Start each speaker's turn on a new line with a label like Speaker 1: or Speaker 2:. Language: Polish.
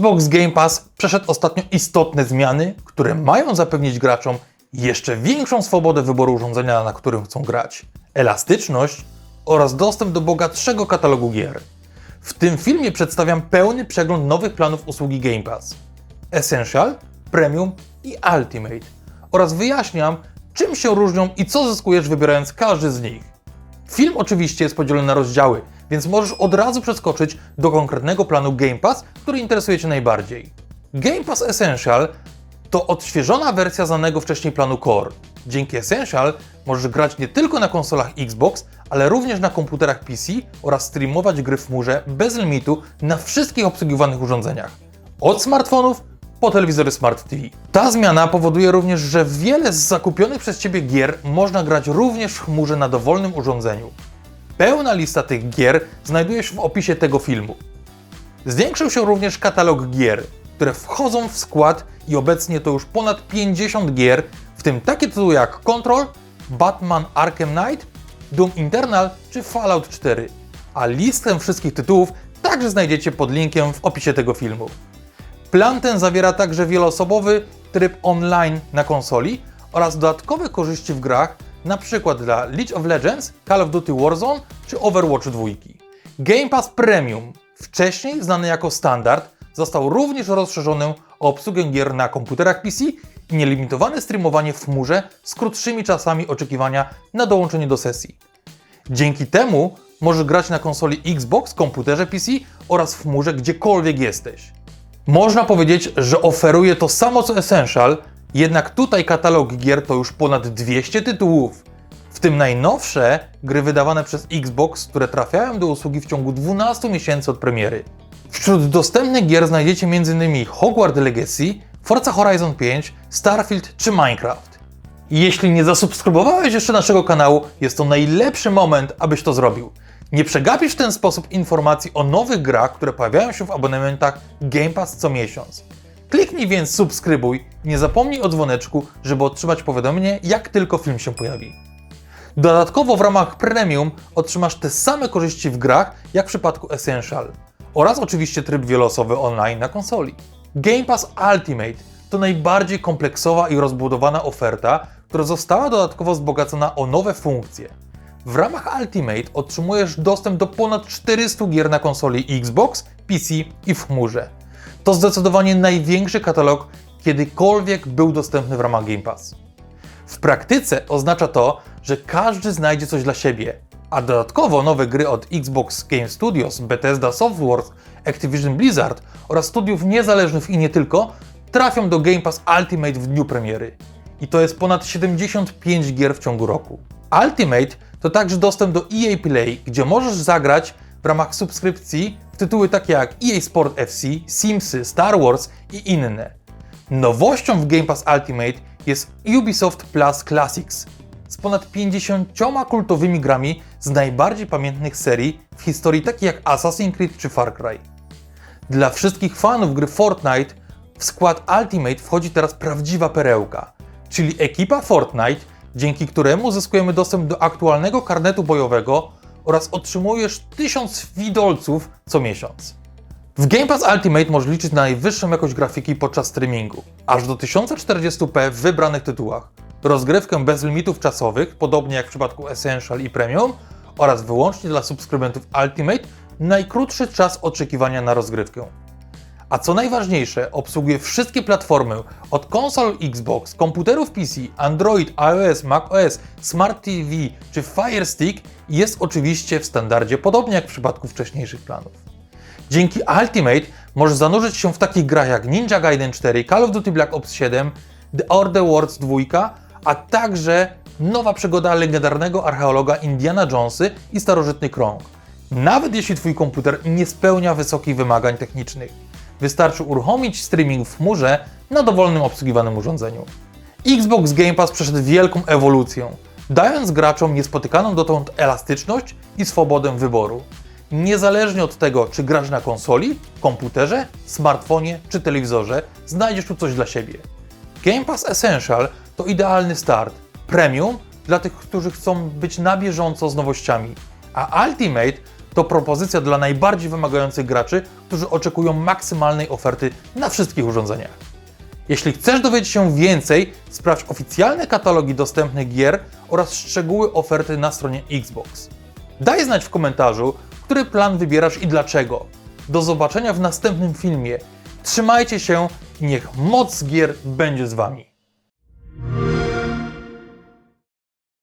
Speaker 1: Xbox Game Pass przeszedł ostatnio istotne zmiany, które mają zapewnić graczom jeszcze większą swobodę wyboru urządzenia, na którym chcą grać, elastyczność oraz dostęp do bogatszego katalogu gier. W tym filmie przedstawiam pełny przegląd nowych planów usługi Game Pass. Essential, Premium i Ultimate oraz wyjaśniam, czym się różnią i co zyskujesz wybierając każdy z nich. Film oczywiście jest podzielony na rozdziały, więc możesz od razu przeskoczyć do konkretnego planu Game Pass, który interesuje Cię najbardziej. Game Pass Essential to odświeżona wersja znanego wcześniej planu Core. Dzięki Essential możesz grać nie tylko na konsolach Xbox, ale również na komputerach PC oraz streamować gry w chmurze bez limitu na wszystkich obsługiwanych urządzeniach. Od smartfonów po telewizory Smart TV. Ta zmiana powoduje również, że wiele z zakupionych przez Ciebie gier można grać również w chmurze na dowolnym urządzeniu. Pełna lista tych gier znajduje się w opisie tego filmu. Zwiększył się również katalog gier, które wchodzą w skład i obecnie to już ponad 50 gier, w tym takie tytuły jak Control, Batman Arkham Knight, Doom Eternal czy Fallout 4. A listę wszystkich tytułów także znajdziecie pod linkiem w opisie tego filmu. Plan ten zawiera także wieloosobowy tryb online na konsoli oraz dodatkowe korzyści w grach, np. dla League of Legends, Call of Duty Warzone czy Overwatch 2. Game Pass Premium, wcześniej znany jako standard, został również rozszerzony o obsługę gier na komputerach PC i nielimitowane streamowanie w chmurze z krótszymi czasami oczekiwania na dołączenie do sesji. Dzięki temu możesz grać na konsoli Xbox, komputerze PC oraz w chmurze gdziekolwiek jesteś. Można powiedzieć, że oferuje to samo co Essential, jednak tutaj katalog gier to już ponad 200 tytułów. W tym najnowsze gry wydawane przez Xbox, które trafiają do usługi w ciągu 12 miesięcy od premiery. Wśród dostępnych gier znajdziecie m.in. Hogwarts Legacy, Forza Horizon 5, Starfield czy Minecraft. Jeśli nie zasubskrybowałeś jeszcze naszego kanału, jest to najlepszy moment, abyś to zrobił. Nie przegapisz w ten sposób informacji o nowych grach, które pojawiają się w abonementach Game Pass co miesiąc. Kliknij więc subskrybuj i nie zapomnij o dzwoneczku, żeby otrzymać powiadomienie, jak tylko film się pojawi. Dodatkowo w ramach Premium otrzymasz te same korzyści w grach, jak w przypadku Essential. Oraz oczywiście tryb wieloosobowy online na konsoli. Game Pass Ultimate to najbardziej kompleksowa i rozbudowana oferta, która została dodatkowo wzbogacona o nowe funkcje. W ramach Ultimate otrzymujesz dostęp do ponad 400 gier na konsoli Xbox, PC i w chmurze. To zdecydowanie największy katalog, kiedykolwiek był dostępny w ramach Game Pass. W praktyce oznacza to, że każdy znajdzie coś dla siebie, a dodatkowo nowe gry od Xbox Game Studios, Bethesda Softworks, Activision Blizzard oraz studiów niezależnych i nie tylko trafią do Game Pass Ultimate w dniu premiery. I to jest ponad 75 gier w ciągu roku. Ultimate to także dostęp do EA Play, gdzie możesz zagrać w ramach subskrypcji tytuły takie jak EA Sport FC, Simsy, Star Wars i inne. Nowością w Game Pass Ultimate jest Ubisoft Plus Classics z ponad 50 kultowymi grami z najbardziej pamiętnych serii w historii takich jak Assassin's Creed czy Far Cry. Dla wszystkich fanów gry Fortnite w skład Ultimate wchodzi teraz prawdziwa perełka, czyli ekipa Fortnite, dzięki któremu zyskujemy dostęp do aktualnego karnetu bojowego oraz otrzymujesz 1000 widolców co miesiąc. W Game Pass Ultimate możesz liczyć na najwyższą jakość grafiki podczas streamingu, aż do 1040p w wybranych tytułach, rozgrywkę bez limitów czasowych, podobnie jak w przypadku Essential i Premium, oraz wyłącznie dla subskrybentów Ultimate najkrótszy czas oczekiwania na rozgrywkę. A co najważniejsze, obsługuje wszystkie platformy od konsol Xbox, komputerów PC, Android, iOS, macOS, Smart TV czy Fire Stick i jest oczywiście w standardzie, podobnie jak w przypadku wcześniejszych planów. Dzięki Ultimate możesz zanurzyć się w takich grach jak Ninja Gaiden 4, Call of Duty Black Ops 7, The Order Wars 2, a także nowa przygoda legendarnego archeologa Indiana Jonesa i starożytny krąg. Nawet jeśli Twój komputer nie spełnia wysokich wymagań technicznych, wystarczy uruchomić streaming w chmurze na dowolnym obsługiwanym urządzeniu. Xbox Game Pass przeszedł wielką ewolucję, dając graczom niespotykaną dotąd elastyczność i swobodę wyboru. Niezależnie od tego, czy grasz na konsoli, komputerze, smartfonie czy telewizorze, znajdziesz tu coś dla siebie. Game Pass Essential to idealny start. Premium dla tych, którzy chcą być na bieżąco z nowościami, a Ultimate to propozycja dla najbardziej wymagających graczy, którzy oczekują maksymalnej oferty na wszystkich urządzeniach. Jeśli chcesz dowiedzieć się więcej, sprawdź oficjalne katalogi dostępnych gier oraz szczegóły oferty na stronie Xbox. Daj znać w komentarzu, który plan wybierasz i dlaczego. Do zobaczenia w następnym filmie. Trzymajcie się i niech moc gier będzie z Wami.